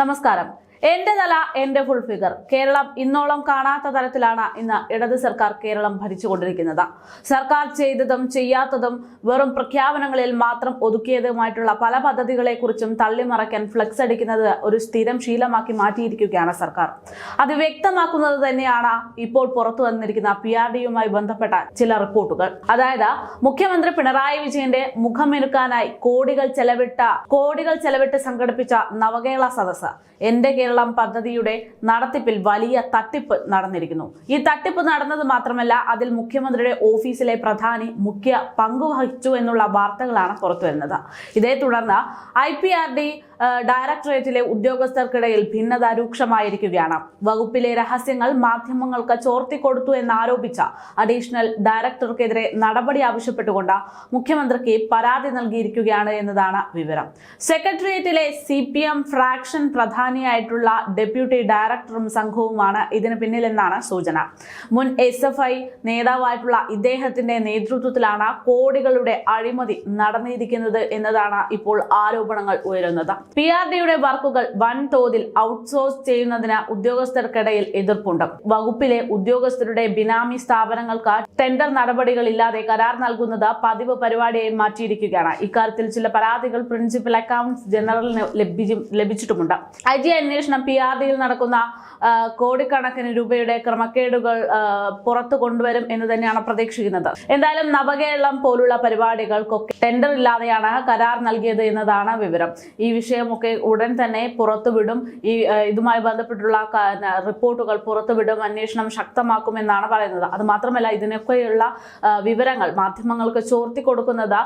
നമസ്കാരം. എന്റെ തല എന്റെ ഫുൾ ഫിഗർ കേരളം ഇന്നോളം കാണാത്ത തരത്തിലാണ് ഇന്ന് ഇടത് സർക്കാർ കേരളം ഭരിച്ചുകൊണ്ടിരിക്കുന്നത്. സർക്കാർ ചെയ്തതും ചെയ്യാത്തതും വെറും പ്രഖ്യാപനങ്ങളിൽ മാത്രം ഒതുക്കിയതുമായിട്ടുള്ള പല പദ്ധതികളെ പദ്ധതികളെക്കുറിച്ചും തള്ളിമറയ്ക്കാൻ ഫ്ലെക്സ് അടിക്കുന്നത് ഒരു സ്ഥിരം ശീലമാക്കി മാറ്റിയിരിക്കുകയാണ് സർക്കാർ. അത് വ്യക്തമാക്കുന്നത് തന്നെയാണ് ഇപ്പോൾ പുറത്തു വന്നിരിക്കുന്ന പി ആർ ഡിയുമായി ബന്ധപ്പെട്ട ചില റിപ്പോർട്ടുകൾ. അതായത് മുഖ്യമന്ത്രി പിണറായി വിജയന്റെ മുഖമെടുക്കാനായി കോടികൾ ചെലവിട്ട കോടികൾ ചെലവിട്ട് സംഘടിപ്പിച്ച നവകേരള സദസ് എന്റെ കേരളം പദ്ധതിയുടെ നടത്തിപ്പിൽ വലിയ തട്ടിപ്പ് നടന്നിരിക്കുന്നു. ഈ തട്ടിപ്പ് നടന്നത് മാത്രമല്ല അതിൽ മുഖ്യമന്ത്രിയുടെ ഓഫീസിലെ പ്രധാനി മുഖ്യ പങ്കുവഹിച്ചു എന്നുള്ള വാർത്തകളാണ് പുറത്തുവരുന്നത്. ഇതേ തുടർന്ന് ഐ ഡയറക്ടറേറ്റിലെ ഉദ്യോഗസ്ഥർക്കിടയിൽ ഭിന്നത രൂക്ഷമായിരിക്കുകയാണ്. വകുപ്പിലെ രഹസ്യങ്ങൾ മാധ്യമങ്ങൾക്ക് ചോർത്തിക്കൊടുത്തു എന്നാരോപിച്ച അഡീഷണൽ ഡയറക്ടർക്കെതിരെ നടപടി ആവശ്യപ്പെട്ടുകൊണ്ട് മുഖ്യമന്ത്രിക്ക് പരാതി നൽകിയിരിക്കുകയാണ് എന്നതാണ് വിവരം. സെക്രട്ടേറിയറ്റിലെ സി പി എം ഫ്രാക്ഷൻ പ്രധാനിയായിട്ടുള്ള ഡെപ്യൂട്ടി ഡയറക്ടറും സംഘവുമാണ് ഇതിന് പിന്നിലെന്നാണ് സൂചന. മുൻ എസ് എഫ് ഐ നേതാവായിട്ടുള്ള ഇദ്ദേഹത്തിന്റെ നേതൃത്വത്തിലാണ് കോടികളുടെ അഴിമതി നടന്നിരിക്കുന്നത് എന്നതാണ് ഇപ്പോൾ ആരോപണങ്ങൾ ഉയരുന്നത്. പി ആർ ഡിയുടെ വർക്കുകൾ വൻതോതിൽ ഔട്ട്സോഴ്സ് ചെയ്യുന്നതിന് ഉദ്യോഗസ്ഥർക്കിടയിൽ എതിർപ്പുണ്ട്. വകുപ്പിലെ ഉദ്യോഗസ്ഥരുടെ ബിനാമി സ്ഥാപനങ്ങൾക്ക് ടെൻഡർ നടപടികളില്ലാതെ കരാർ നൽകുന്നത് പതിവ് പരിപാടിയായി മാറ്റിയിരിക്കുകയാണ്. ഇക്കാര്യത്തിൽ ചില പരാതികൾ പ്രിൻസിപ്പൽ അക്കൗണ്ട്സ് ജനറലിന് ലഭിച്ചു ലഭിച്ചിട്ടുമുണ്ട്. ഐ ജി അന്വേഷണം പി ആർ ഡിയിൽ നടക്കുന്ന കോടിക്കണക്കിന് രൂപയുടെ ക്രമക്കേടുകൾ പുറത്തു കൊണ്ടുവരും എന്ന് തന്നെയാണ് പ്രതീക്ഷിക്കുന്നത്. എന്തായാലും നവകേരളം പോലുള്ള പരിപാടികൾക്കൊക്കെ ടെൻഡർ ഇല്ലാതെയാണ് കരാർ നൽകിയത് എന്നതാണ് വിവരം. ഈ വിഷയമൊക്കെ ഉടൻ തന്നെ പുറത്തുവിടും. ഈ ഇതുമായി ബന്ധപ്പെട്ടുള്ള റിപ്പോർട്ടുകൾ പുറത്തുവിടും അന്വേഷണം ശക്തമാക്കുമെന്നാണ് പറയുന്നത്. അത് മാത്രമല്ല ഇതിനൊക്കെയുള്ള വിവരങ്ങൾ മാധ്യമങ്ങൾക്ക് ചോർത്തി കൊടുക്കുന്നത്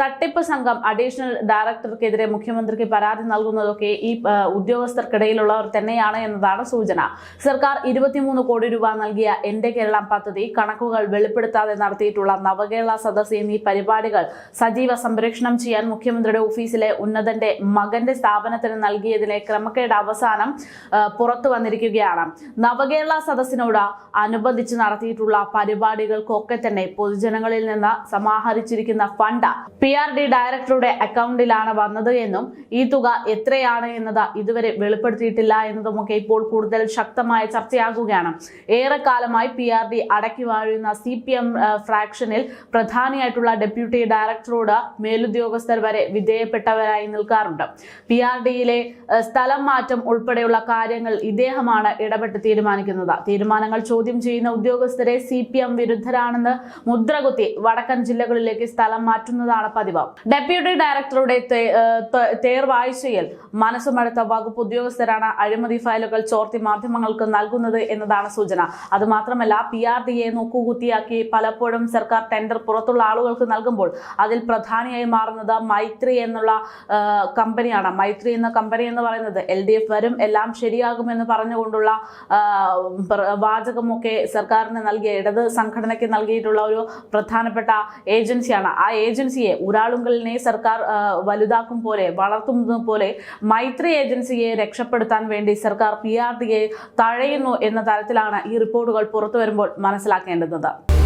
തട്ടിപ്പ് സംഘം അഡീഷണൽ ഡയറക്ടർക്കെതിരെ മുഖ്യമന്ത്രിക്ക് പരാതി നൽകുന്നതൊക്കെ ഈ ഉദ്യോഗസ്ഥർക്കിടയിലുള്ളവർ തന്നെയാണ് എന്നതാണ് സൂചന. സർക്കാർ ഇരുപത്തിമൂന്ന് കോടി രൂപ നൽകിയ എന്റെ കേരളം പദ്ധതി കണക്കുകൾ വെളിപ്പെടുത്താതെ നടത്തിയിട്ടുള്ള നവകേരള സദസ് എന്നീ പരിപാടികൾ സജീവ സംരക്ഷണം ചെയ്യാൻ മുഖ്യമന്ത്രിയുടെ ഓഫീസിലെ ഉന്നതന്റെ മകന്റെ സ്ഥാപനത്തിന് നൽകിയതിലെ ക്രമക്കേട് അവസാനം പുറത്തു വന്നിരിക്കുകയാണ്. നവകേരള സദസ്സിനോട് അനുബന്ധിച്ച് നടത്തിയിട്ടുള്ള പരിപാടികൾക്കൊക്കെ തന്നെ പൊതുജനങ്ങളിൽ നിന്ന് സമാഹരിച്ചിരിക്കുന്ന ഫണ്ട് പി ആർ ഡി ഡയറക്ടറുടെ അക്കൗണ്ടിലാണ് വന്നത് എന്നും ഈ തുക എത്രയാണ് എന്നത് ഇതുവരെ വെളിപ്പെടുത്തിയിട്ടില്ല എന്നതുമൊക്കെ ഇപ്പോൾ കൂടുതൽ ശക്തമായ ചർച്ചയാകുകയാണ്. ഏറെക്കാലമായി പി ആർ ഡി അടക്കി വാഴുന്ന സി പി എം ഫ്രാക്ഷനിൽ പ്രധാനിയായിട്ടുള്ള ഡെപ്യൂട്ടി ഡയറക്ടറോട് മേലുദ്യോഗസ്ഥർ വരെ വിധേയപ്പെട്ടവരായി നിൽക്കാറുണ്ട്. പി ആർ ഡിയിലെ സ്ഥലം മാറ്റം ഉൾപ്പെടെയുള്ള കാര്യങ്ങൾ ഇദ്ദേഹമാണ് ഇടപെട്ട് തീരുമാനിക്കുന്നത്. തീരുമാനങ്ങൾ ചോദ്യം ചെയ്യുന്ന ഉദ്യോഗസ്ഥരെ സി പി എം വിരുദ്ധരാണെന്ന് മുദ്രകുത്തി വടക്കൻ ജില്ലകളിലേക്ക് സ്ഥലം മാറ്റുന്നതാണ് പതിവ്. ഡെപ്യൂട്ടി ഡയറക്ടറുടെ തേർവാഴ്ചയിൽ മനസ്സുമടുത്ത വകുപ്പ് ഉദ്യോഗസ്ഥരാണ് അഴിമതി ഫയലുകൾ ചോർത്തി മാധ്യമങ്ങൾക്ക് നൽകുന്നത് എന്നതാണ് സൂചന. അതുമാത്രമല്ല പി ആർ ഡിയെ നോക്കുകുത്തിയാക്കി പലപ്പോഴും സർക്കാർ ടെൻഡർ പുറത്തുള്ള ആളുകൾക്ക് നൽകുമ്പോൾ അതിൽ പ്രധാനിയായി മാറുന്നത് മൈത്രി എന്നുള്ള ആ, കമ്പനിയാണ് മൈത്രി എന്ന കമ്പനി എന്ന് പറയുന്നത് എൽ ഡി എഫ് വരും എല്ലാം ശരിയാകുമെന്ന് പറഞ്ഞുകൊണ്ടുള്ള വാചകമൊക്കെ സർക്കാരിന് നൽകിയ ഇടത് സംഘടനയ്ക്ക് നൽകിയിട്ടുള്ള ഒരു പ്രധാനപ്പെട്ട ഏജൻസിയാണ്. ആ ഏജൻസിയെ ഉരാളുങ്കലിനെ സർക്കാർ വലുതാക്കും പോലെ വളർത്തുന്നത് പോലെ മൈത്രി ഏജൻസിയെ രക്ഷപ്പെടുത്താൻ വേണ്ടി സർക്കാർ പി ആർ ഡിയെ തഴയുന്നു എന്ന തരത്തിലാണ് ഈ റിപ്പോർട്ടുകൾ പുറത്തു വരുമ്പോൾ മനസ്സിലാക്കേണ്ടത്.